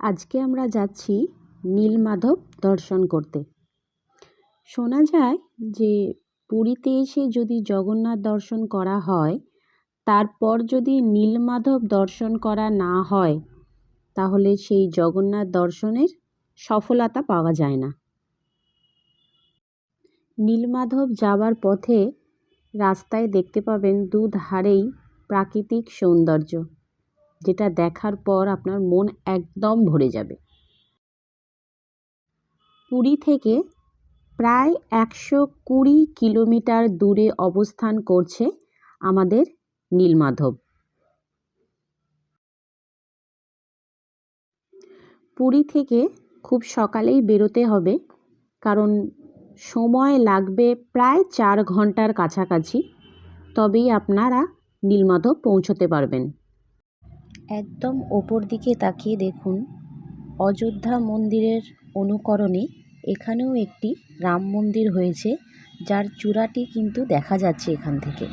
আজকে আমরা যাচ্ছি নীলমাধব দর্শন করতে। শোনা যায় যে পুরীতে এসে যদি জগন্নাথ দর্শন করা হয়, তারপর যদি নীলমাধব দর্শন করা না হয়, তাহলে সেই জগন্নাথ দর্শনের সফলতা পাওয়া যায় না। নীলমাধব যাওয়ার পথে রাস্তায় দেখতে পাবেন দুধারেই প্রাকৃতিক সৌন্দর্য। যেটা দেখার পর আপনার মন একদম ভরে যাবে। পুরী থেকে প্রায় একশো কুড়ি কিলোমিটার দূরে অবস্থান করছে আমাদের নীলমাধব। পুরী থেকে খুব সকালেই বেরোতে হবে, কারণ সময় লাগবে প্রায় চার ঘণ্টার কাছাকাছি, তবেই আপনারা নীলমাধব পৌঁছতে পারবেন। একদম ওপর দিকে তাকিয়ে দেখুন, অযোধ্যা মন্দিরের অনুকরণে এখানেও একটি রাম মন্দির হয়েছে, যার চূড়াটি কিন্তু দেখা যাচ্ছে এখান থেকে।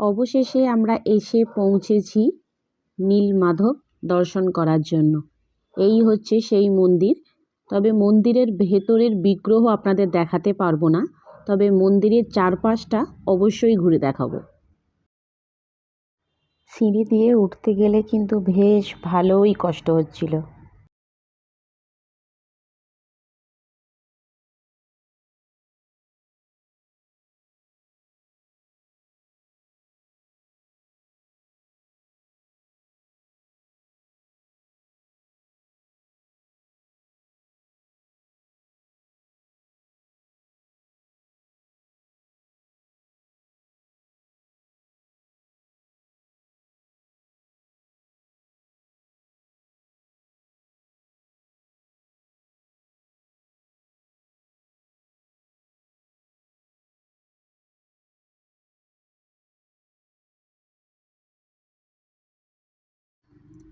অবশেষে আমরা এসে পৌঁছেছি নীলমাধব দর্শন করার জন্য। এই হচ্ছে সেই মন্দির। তবে মন্দিরের ভেতরের বিগ্রহ আপনাদের দেখাতে পারব না, তবে মন্দিরের চারপাশটা অবশ্যই ঘুরে দেখাবো। সিঁড়ি দিয়ে উঠতে গেলে কিন্তু বেশ ভালোই কষ্ট হচ্ছিল।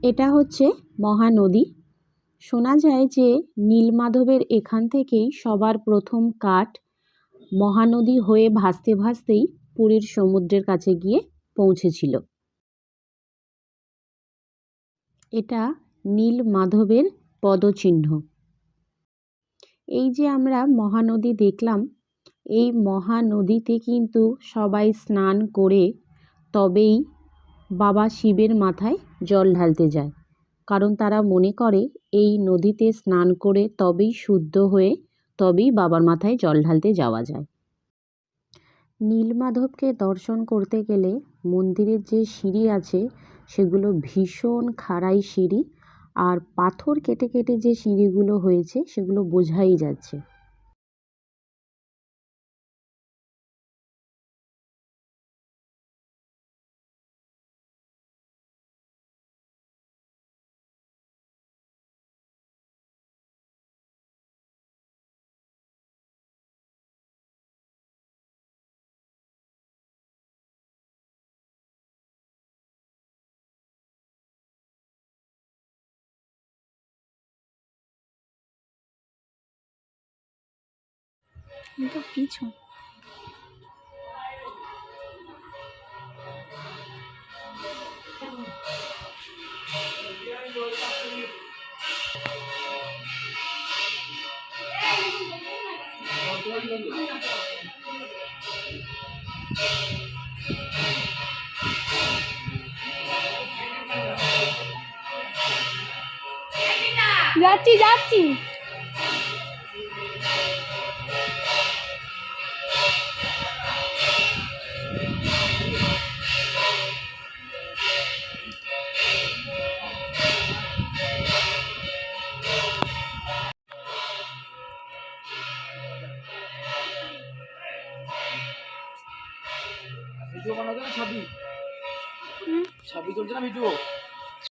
এটা হচ্ছে মহানদী। শোনা যায় যে নীলমাধবের এখান থেকেই সবার প্রথম কাঠ মহানদী হয়ে ভাসতে ভাসতেই পুরীর সমুদ্রের কাছে গিয়ে পৌঁছেছিল। এটা নীলমাধবের পদচিহ্ন। এই যে আমরা মহানদী দেখলাম, এই মহানদীতে কিন্তু সবাই স্নান করে তবেই বাবা শিবের মাথায় জল ঢালতে যায়। কারণ তারা মনে করে, এই নদীতে স্নান করে তবেই শুদ্ধ হয়ে তবেই বাবার মাথায় জল ঢালতে যাওয়া যায়। নীলমাধবকে দর্শন করতে গেলে মন্দিরের যে সিঁড়ি আছে, সেগুলো ভীষণ খাড়াই সিঁড়ি, আর পাথর কেটে কেটে যে সিঁড়িগুলো হয়েছে, সেগুলো বোঝাই যাচ্ছে। কিন্তু পিছু যাচ্ছি যাচ্ছি। ভিডিও বানাতে না ছাবি। ছাবি চলছে না ভিডিও?